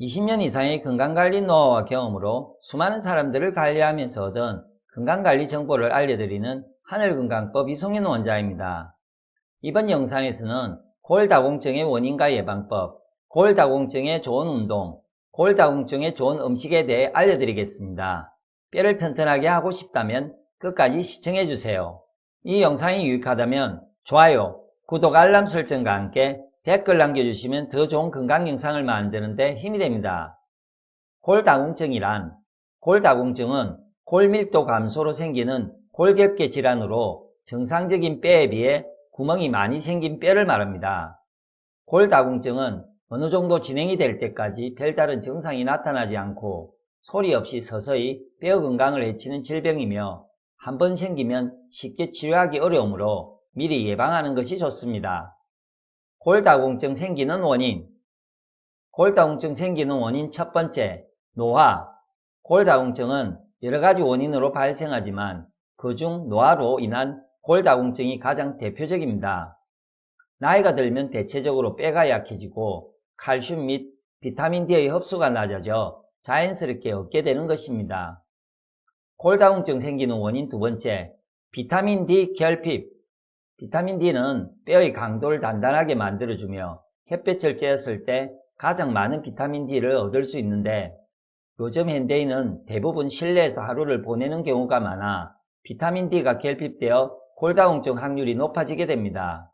20년 이상의 건강관리 노하우와 경험으로 수많은 사람들을 관리하면서 얻은 건강관리 정보를 알려드리는 하늘건강법 이송현 원자입니다. 이번 영상에서는 골다공증의 원인과 예방법, 골다공증에 좋은 운동, 골다공증에 좋은 음식에 대해 알려드리겠습니다. 뼈를 튼튼하게 하고 싶다면 끝까지 시청해주세요. 이 영상이 유익하다면 좋아요, 구독, 알람 설정과 함께 댓글 남겨주시면 더 좋은 건강 영상을 만드는데 힘이 됩니다. 골다공증이란 골다공증은 골밀도 감소로 생기는 골격계 질환으로 정상적인 뼈에 비해 구멍이 많이 생긴 뼈를 말합니다. 골다공증은 어느 정도 진행이 될 때까지 별다른 증상이 나타나지 않고 소리 없이 서서히 뼈 건강을 해치는 질병이며 한 번 생기면 쉽게 치료하기 어려우므로 미리 예방하는 것이 좋습니다. 골다공증 생기는 원인 골다공증 생기는 원인 첫 번째, 노화 골다공증은 여러 가지 원인으로 발생하지만 그중 노화로 인한 골다공증이 가장 대표적입니다. 나이가 들면 대체적으로 뼈가 약해지고 칼슘 및 비타민 D의 흡수가 낮아져 자연스럽게 얻게 되는 것입니다. 골다공증 생기는 원인 두 번째, 비타민 D 결핍 비타민 D는 뼈의 강도를 단단하게 만들어주며 햇볕을 쬐었을 때 가장 많은 비타민 D를 얻을 수 있는데 요즘 현대인은 대부분 실내에서 하루를 보내는 경우가 많아 비타민 D가 결핍되어 골다공증 확률이 높아지게 됩니다.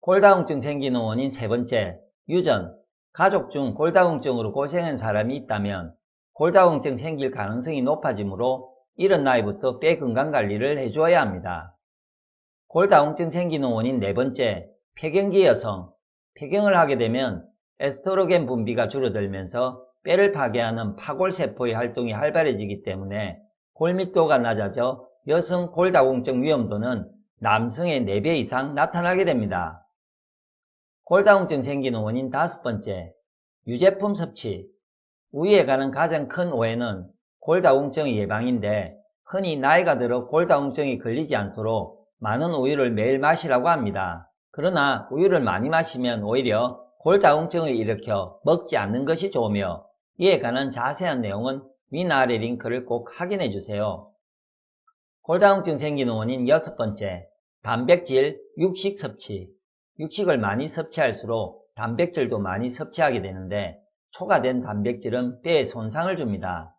골다공증 생기는 원인 세 번째, 유전. 가족 중 골다공증으로 고생한 사람이 있다면 골다공증 생길 가능성이 높아지므로 이런 나이부터 뼈 건강 관리를 해주어야 합니다. 골다공증 생기는 원인 네 번째, 폐경기 여성. 폐경을 하게 되면 에스트로겐 분비가 줄어들면서 뼈를 파괴하는 파골세포의 활동이 활발해지기 때문에 골밀도가 낮아져 여성 골다공증 위험도는 남성의 4배 이상 나타나게 됩니다. 골다공증 생기는 원인 다섯 번째, 유제품 섭취. 우유에 관한 가장 큰 오해는 골다공증의 예방인데 흔히 나이가 들어 골다공증이 걸리지 않도록 많은 우유를 매일 마시라고 합니다. 그러나 우유를 많이 마시면 오히려 골다공증을 일으켜 먹지 않는 것이 좋으며 이에 관한 자세한 내용은 위나 아래 링크를 꼭 확인해 주세요. 골다공증 생기는 원인 여섯 번째, 단백질, 육식 섭취. 육식을 많이 섭취할수록 단백질도 많이 섭취하게 되는데 초과된 단백질은 뼈에 손상을 줍니다.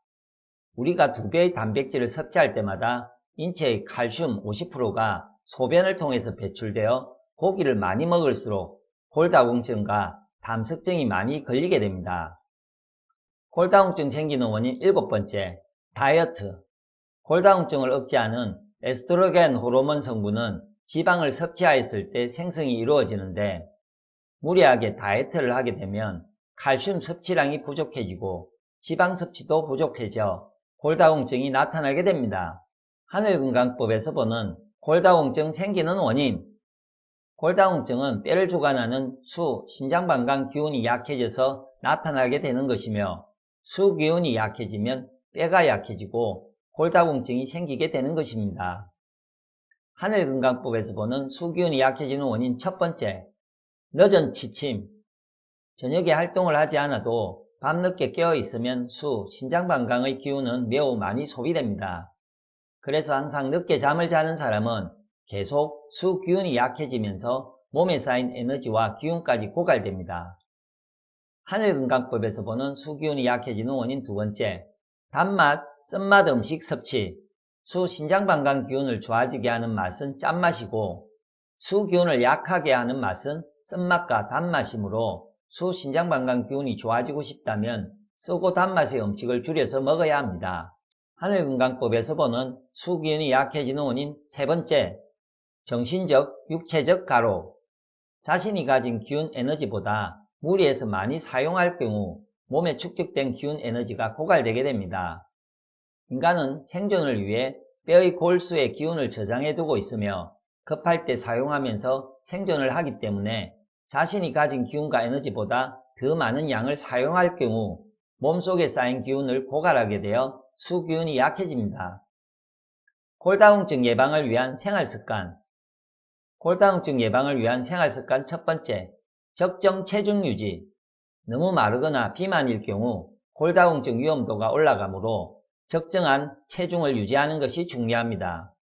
우리가 두 배의 단백질을 섭취할 때마다 인체의 칼슘 50%가 소변을 통해서 배출되어 고기를 많이 먹을수록 골다공증과 담석증이 많이 걸리게 됩니다. 골다공증 생기는 원인 일곱 번째, 다이어트. 골다공증을 억제하는 에스트로겐 호르몬 성분은 지방을 섭취하였을 때 생성이 이루어지는데 무리하게 다이어트를 하게 되면 칼슘 섭취량이 부족해지고 지방 섭취도 부족해져 골다공증이 나타나게 됩니다. 하늘건강법에서 보는 골다공증 생기는 원인 골다공증은 뼈를 주관하는 수, 신장방광 기운이 약해져서 나타나게 되는 것이며 수 기운이 약해지면 뼈가 약해지고 골다공증이 생기게 되는 것입니다. 하늘건강법에서 보는 수기운이 약해지는 원인 첫 번째, 늦은 취침. 저녁에 활동을 하지 않아도 밤늦게 깨어 있으면 수, 신장방광의 기운은 매우 많이 소비됩니다. 그래서 항상 늦게 잠을 자는 사람은 계속 수 기운이 약해지면서 몸에 쌓인 에너지와 기운까지 고갈됩니다. 하늘건강법에서 보는 수 기운이 약해지는 원인 두 번째, 단맛, 쓴맛 음식 섭취. 수 신장방광 기운을 좋아지게 하는 맛은 짠맛이고 수 기운을 약하게 하는 맛은 쓴맛과 단맛이므로 수 신장방광 기운이 좋아지고 싶다면 쓰고 단맛의 음식을 줄여서 먹어야 합니다. 하늘건강법에서 보는 수 기운이 약해지는 원인 세 번째, 정신적, 육체적 가로. 자신이 가진 기운 에너지보다 무리해서 많이 사용할 경우 몸에 축적된 기운 에너지가 고갈되게 됩니다. 인간은 생존을 위해 뼈의 골수의 기운을 저장해 두고 있으며 급할 때 사용하면서 생존을 하기 때문에 자신이 가진 기운과 에너지보다 더 많은 양을 사용할 경우 몸속에 쌓인 기운을 고갈하게 되어 수기운이 약해집니다. 골다공증 예방을 위한 생활습관 골다공증 예방을 위한 생활습관 첫 번째, 적정 체중 유지 너무 마르거나 비만일 경우 골다공증 위험도가 올라가므로 적정한 체중을 유지하는 것이 중요합니다.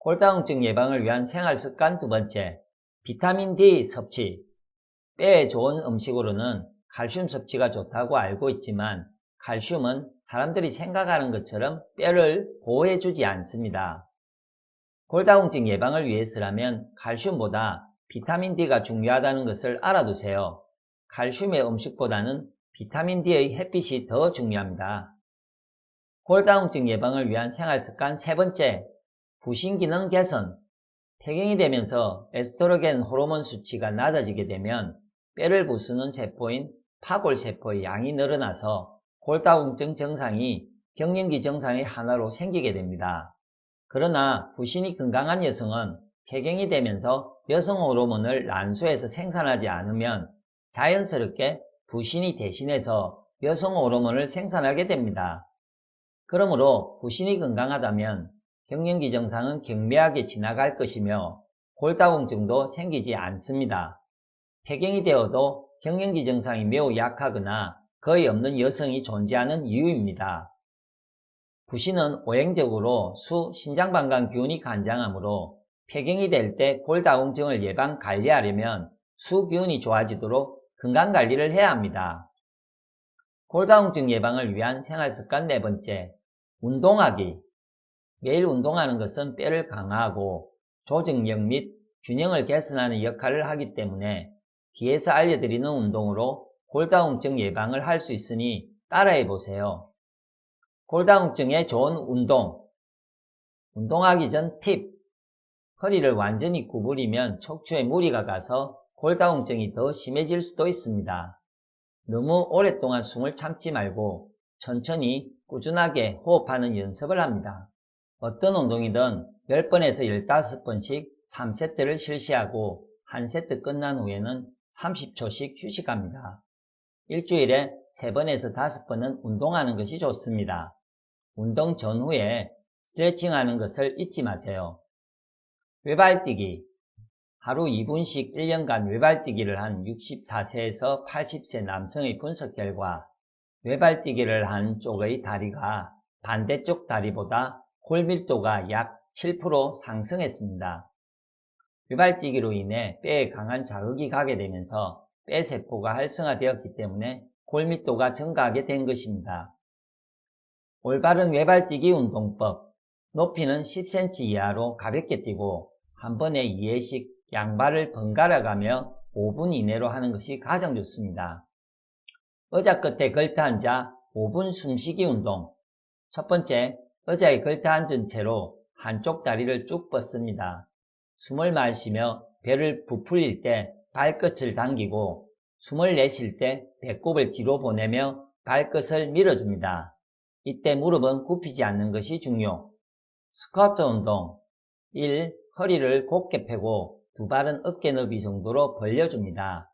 골다공증 예방을 위한 생활 습관 두 번째, 비타민 D 섭취. 뼈에 좋은 음식으로는 칼슘 섭취가 좋다고 알고 있지만 칼슘은 사람들이 생각하는 것처럼 뼈를 보호해주지 않습니다. 골다공증 예방을 위해서라면 칼슘보다 비타민 D가 중요하다는 것을 알아두세요. 칼슘의 음식보다는 비타민 D의 햇빛이 더 중요합니다. 골다공증 예방을 위한 생활 습관 세 번째, 부신 기능 개선. 폐경이 되면서 에스트로겐 호르몬 수치가 낮아지게 되면 뼈를 부수는 세포인 파골세포의 양이 늘어나서 골다공증 증상이 경련기 증상의 하나로 생기게 됩니다. 그러나 부신이 건강한 여성은 폐경이 되면서 여성 호르몬을 난소에서 생산하지 않으면 자연스럽게 부신이 대신해서 여성 호르몬을 생산하게 됩니다. 그러므로 부신이 건강하다면 경련기 증상은 경미하게 지나갈 것이며 골다공증도 생기지 않습니다. 폐경이 되어도 경련기 증상이 매우 약하거나 거의 없는 여성이 존재하는 이유입니다. 부신은 오행적으로 수 신장방광 균이 간장하므로 폐경이 될 때 골다공증을 예방 관리하려면 수균이 좋아지도록 건강관리를 해야 합니다. 골다공증 예방을 위한 생활습관 네 번째, 운동하기. 매일 운동하는 것은 뼈를 강화하고 조직력 및 균형을 개선하는 역할을 하기 때문에 뒤에서 알려드리는 운동으로 골다공증 예방을 할 수 있으니 따라해 보세요. 골다공증에 좋은 운동. 운동하기 전 팁. 허리를 완전히 구부리면 척추에 무리가 가서 골다공증이 더 심해질 수도 있습니다. 너무 오랫동안 숨을 참지 말고 천천히 꾸준하게 호흡하는 연습을 합니다. 어떤 운동이든 10번에서 15번씩 3세트를 실시하고 한 세트 끝난 후에는 30초씩 휴식합니다. 일주일에 3번에서 5번은 운동하는 것이 좋습니다. 운동 전후에 스트레칭 하는 것을 잊지 마세요. 외발뛰기 하루 2분씩 1년간 외발뛰기를 한 64세에서 80세 남성의 분석 결과 외발뛰기를 한 쪽의 다리가 반대쪽 다리보다 골밀도가 약 7% 상승했습니다. 외발뛰기로 인해 뼈에 강한 자극이 가게 되면서 뼈세포가 활성화되었기 때문에 골밀도가 증가하게 된 것입니다. 올바른 외발뛰기 운동법 높이는 10cm 이하로 가볍게 뛰고 한 번에 2회씩 양발을 번갈아 가며 5분 이내로 하는 것이 가장 좋습니다. 의자 끝에 걸터 앉아 5분 숨쉬기 운동 첫 번째, 의자에 걸터 앉은 채로 한쪽 다리를 쭉 뻗습니다. 숨을 마시며 배를 부풀릴 때 발끝을 당기고 숨을 내쉴 때 배꼽을 뒤로 보내며 발끝을 밀어줍니다. 이때 무릎은 굽히지 않는 것이 중요. 스쿼트 운동 1. 허리를 곧게 펴고 두 발은 어깨 너비 정도로 벌려줍니다.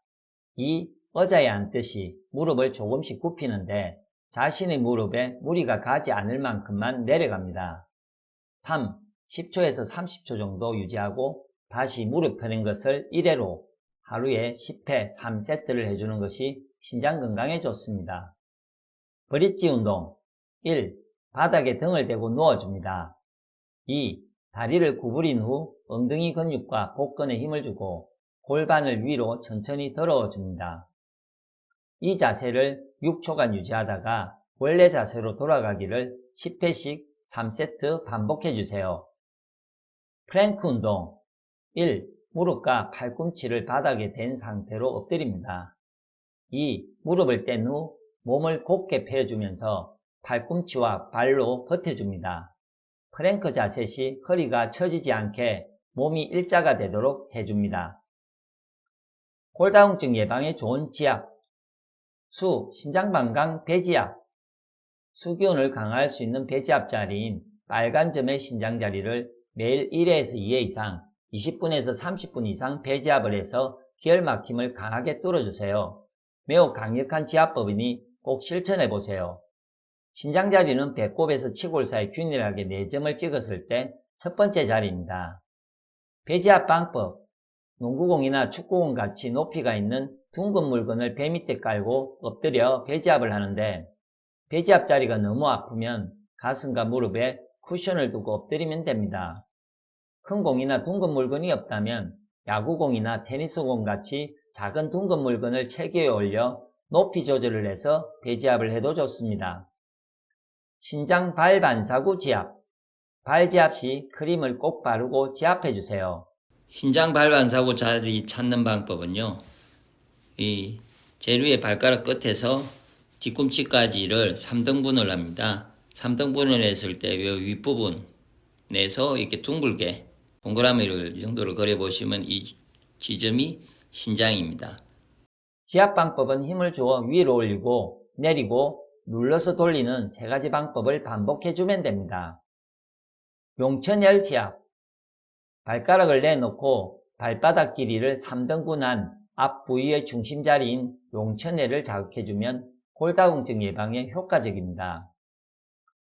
2. 의자에 앉듯이 무릎을 조금씩 굽히는데 자신의 무릎에 무리가 가지 않을 만큼만 내려갑니다. 3. 10초에서 30초 정도 유지하고 다시 무릎 펴는 것을 1회로 하루에 10회 3세트를 해주는 것이 신장 건강에 좋습니다. 브릿지 운동 1. 바닥에 등을 대고 누워줍니다. 2. 다리를 구부린 후 엉덩이 근육과 복근에 힘을 주고 골반을 위로 천천히 들어줍니다. 이 자세를 6초간 유지하다가 원래 자세로 돌아가기를 10회씩 3세트 반복해 주세요. 프랭크 운동 1. 무릎과 팔꿈치를 바닥에 댄 상태로 엎드립니다. 2. 무릎을 뗀 후 몸을 곧게 펴주면서 팔꿈치와 발로 버텨줍니다. 프랭크 자세 시 허리가 처지지 않게 몸이 일자가 되도록 해줍니다. 골다공증 예방에 좋은 지압 수, 신장방광 배지압 수기운을 강화할 수 있는 배지압 자리인 빨간 점의 신장 자리를 매일 1회에서 2회 이상 20분에서 30분 이상 배지압을 해서 기혈 막힘을 강하게 뚫어주세요. 매우 강력한 지압법이니 꼭 실천해 보세요. 신장자리는 배꼽에서 치골 사이 균일하게 4점을 찍었을 때 첫 번째 자리입니다. 배지압 방법 농구공이나 축구공 같이 높이가 있는 둥근 물건을 배 밑에 깔고 엎드려 배지압을 하는데 배지압 자리가 너무 아프면 가슴과 무릎에 쿠션을 두고 엎드리면 됩니다. 큰 공이나 둥근 물건이 없다면 야구공이나 테니스공 같이 작은 둥근 물건을 체계에 올려 높이 조절을 해서 배지압을 해도 좋습니다. 신장 발 반사구 지압 발 지압 시 크림을 꼭 바르고 지압해 주세요. 신장 발 반사구 자리 찾는 방법은요. 이 위에 발가락 끝에서 뒤꿈치까지를 3등분을 합니다. 3등분을 했을 때이 윗부분 내서 이렇게 둥글게 동그라미를 이 정도로 그려보시면 이 지점이 신장입니다. 지압 방법은 힘을 주어 위로 올리고 내리고 눌러서 돌리는 세 가지 방법을 반복해 주면 됩니다. 용천열 지압 발가락을 내놓고 발바닥 길이를 3등분한 앞 부위의 중심 자리인 용천열을 자극해주면 골다공증 예방에 효과적입니다.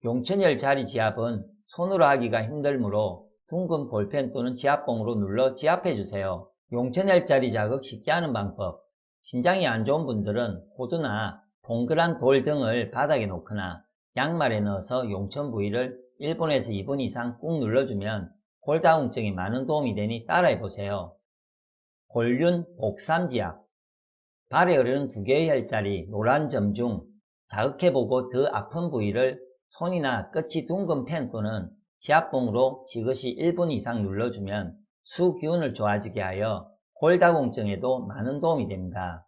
용천열 자리 지압은 손으로 하기가 힘들므로 둥근 볼펜 또는 지압봉으로 눌러 지압해 주세요. 용천열 자리 자극 쉽게 하는 방법 신장이 안 좋은 분들은 호두나 동그란 돌 등을 바닥에 놓거나 양말에 넣어서 용천 부위를 1분에서 2분 이상 꾹 눌러주면 골다공증에 많은 도움이 되니 따라해보세요. 골륜 복삼지압 발에 흐르는 두 개의 혈자리 노란 점 중 자극해보고 더 아픈 부위를 손이나 끝이 둥근 펜 또는 지압봉으로 지그시 1분 이상 눌러주면 수 기운을 좋아지게 하여 골다공증에도 많은 도움이 됩니다.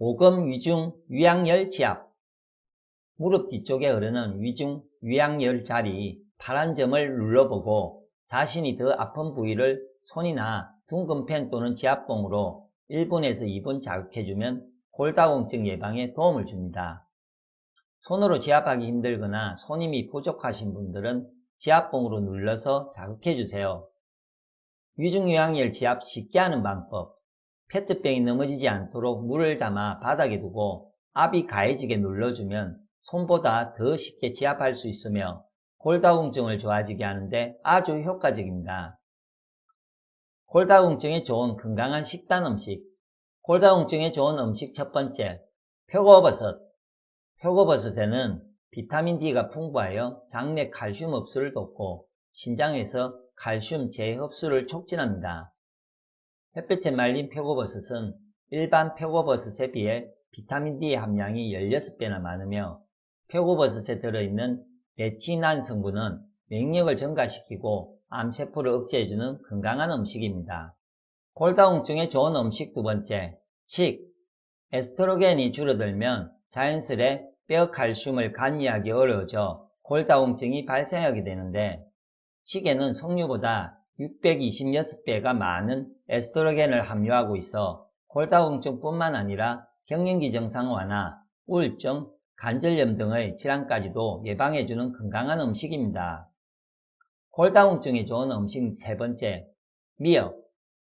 오금 위중 위양열 지압 무릎 뒤쪽에 흐르는 위중 위양열 자리 파란 점을 눌러보고 자신이 더 아픈 부위를 손이나 둥근 펜 또는 지압봉으로 1분에서 2분 자극해주면 골다공증 예방에 도움을 줍니다. 손으로 지압하기 힘들거나 손힘이 부족하신 분들은 지압봉으로 눌러서 자극해 주세요. 위중유양열 지압 쉽게 하는 방법 페트병이 넘어지지 않도록 물을 담아 바닥에 두고 압이 가해지게 눌러주면 손보다 더 쉽게 지압할 수 있으며 골다공증을 좋아지게 하는데 아주 효과적입니다. 골다공증에 좋은 건강한 식단 음식 골다공증에 좋은 음식 첫 번째 표고버섯 표고버섯에는 비타민 D가 풍부하여 장내 칼슘 흡수를 돕고 신장에서 칼슘 재흡수를 촉진합니다. 햇볕에 말린 표고버섯은 일반 표고버섯에 비해 비타민 D 함량이 16배나 많으며 표고버섯에 들어있는 레티난 성분은免疫을 증가시키고 암세포를 억제해주는 건강한 음식입니다. 골다공증에 좋은 음식 두 번째, 칡. 에스트로겐이 줄어들면 자연스레 뼈 칼슘을 관리하기 어려워져 골다공증이 발생하게 되는데 칡에는 석류보다 626배가 많은 에스트로겐을 함유하고 있어 골다공증뿐만 아니라 경련기 정상 완화, 우울증, 관절염 등의 질환까지도 예방해주는 건강한 음식입니다. 골다공증에 좋은 음식 세 번째, 미역.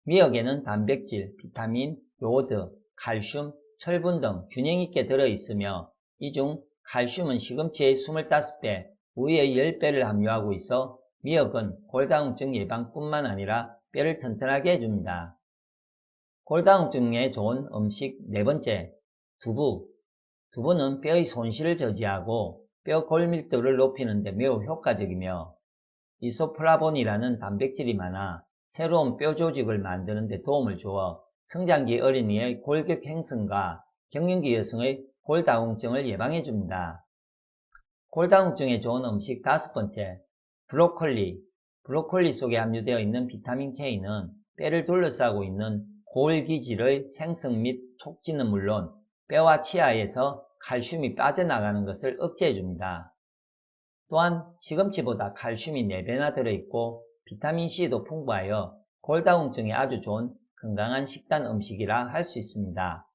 미역에는 단백질, 비타민, 요오드, 칼슘, 철분 등 균형 있게 들어있으며 이 중 칼슘은 시금치의 25배, 우유의 10배를 함유하고 있어 미역은 골다공증 예방뿐만 아니라 뼈를 튼튼하게 해줍니다. 골다공증에 좋은 음식 네 번째, 두부. 두부는 뼈의 손실을 저지하고 뼈 골밀도를 높이는 데 매우 효과적이며 이소플라본이라는 단백질이 많아 새로운 뼈 조직을 만드는 데 도움을 주어 성장기 어린이의 골격 행성과 경년기 여성의 골다공증을 예방해 줍니다. 골다공증에 좋은 음식 다섯 번째, 브로콜리. 브로콜리 속에 함유되어 있는 비타민 K는 뼈를 둘러싸고 있는 골기질의 생성 및 촉진은 물론 뼈와 치아에서 칼슘이 빠져나가는 것을 억제해 줍니다. 또한 시금치보다 칼슘이 4배나 들어있고 비타민C도 풍부하여 골다공증에 아주 좋은 건강한 식단 음식이라 할 수 있습니다.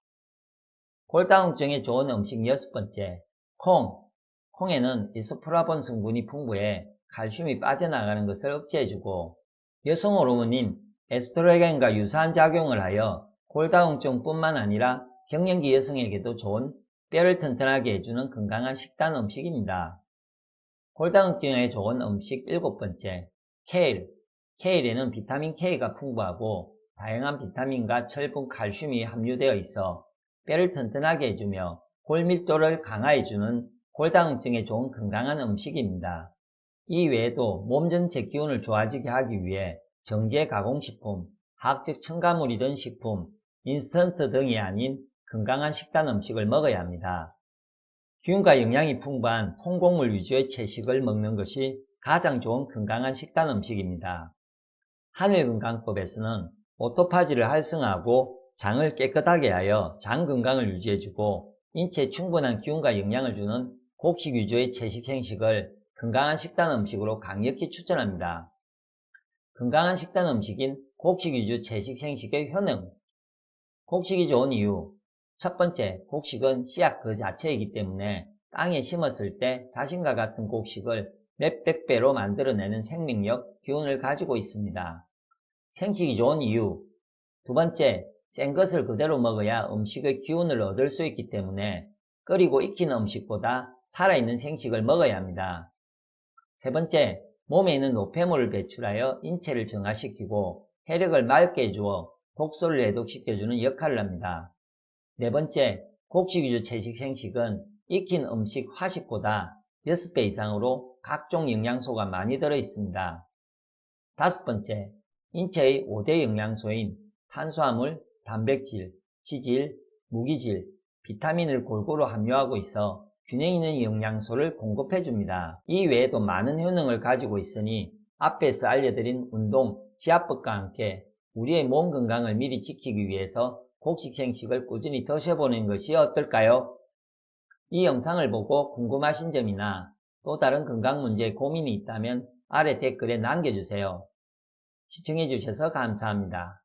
골다공증에 좋은 음식 여섯 번째, 콩. 콩에는 이소프라본 성분이 풍부해 칼슘이 빠져나가는 것을 억제해주고 여성 호르몬인 에스트로겐과 유사한 작용을 하여 골다공증뿐만 아니라 경년기 여성에게도 좋은 뼈를 튼튼하게 해주는 건강한 식단 음식입니다. 골다공증에 좋은 음식 일곱 번째, 케일. 케일에는 비타민 K가 풍부하고 다양한 비타민과 철분, 칼슘이 함유되어 있어 뼈를 튼튼하게 해주며 골밀도를 강화해주는 골다공증에 좋은 건강한 음식입니다. 이 외에도 몸 전체 기운을 좋아지게 하기 위해 정제 가공식품, 화학적 첨가물이 든 식품, 인스턴트 등이 아닌 건강한 식단 음식을 먹어야 합니다. 기운과 영양이 풍부한 통곡물 위주의 채식을 먹는 것이 가장 좋은 건강한 식단 음식입니다. 하늘건강법에서는 오토파지를 활성화하고 장을 깨끗하게 하여 장 건강을 유지해주고 인체에 충분한 기운과 영양을 주는 곡식 위주의 채식 행식을 건강한 식단 음식으로 강력히 추천합니다. 건강한 식단 음식인 곡식 위주 채식 생식의 효능 곡식이 좋은 이유 첫 번째, 곡식은 씨앗 그 자체이기 때문에 땅에 심었을 때 자신과 같은 곡식을 몇백 배로 만들어내는 생명력, 기운을 가지고 있습니다. 생식이 좋은 이유 두 번째, 센 것을 그대로 먹어야 음식의 기운을 얻을 수 있기 때문에 끓이고 익히는 음식보다 살아있는 생식을 먹어야 합니다. 세 번째, 몸에 있는 노폐물을 배출하여 인체를 정화시키고 혈액을 맑게 해주어 독소를 해독시켜주는 역할을 합니다. 네 번째, 곡식 위주 채식 생식은 익힌 음식 화식보다 6배 이상으로 각종 영양소가 많이 들어 있습니다. 다섯 번째, 인체의 5대 영양소인 탄수화물, 단백질, 지질, 무기질, 비타민을 골고루 함유하고 있어 균형 있는 영양소를 공급해 줍니다. 이 외에도 많은 효능을 가지고 있으니 앞에서 알려드린 운동, 지압법과 함께 우리의 몸 건강을 미리 지키기 위해서 곡식 생식을 꾸준히 드셔보는 것이 어떨까요? 이 영상을 보고 궁금하신 점이나 또 다른 건강 문제에 고민이 있다면 아래 댓글에 남겨주세요. 시청해주셔서 감사합니다.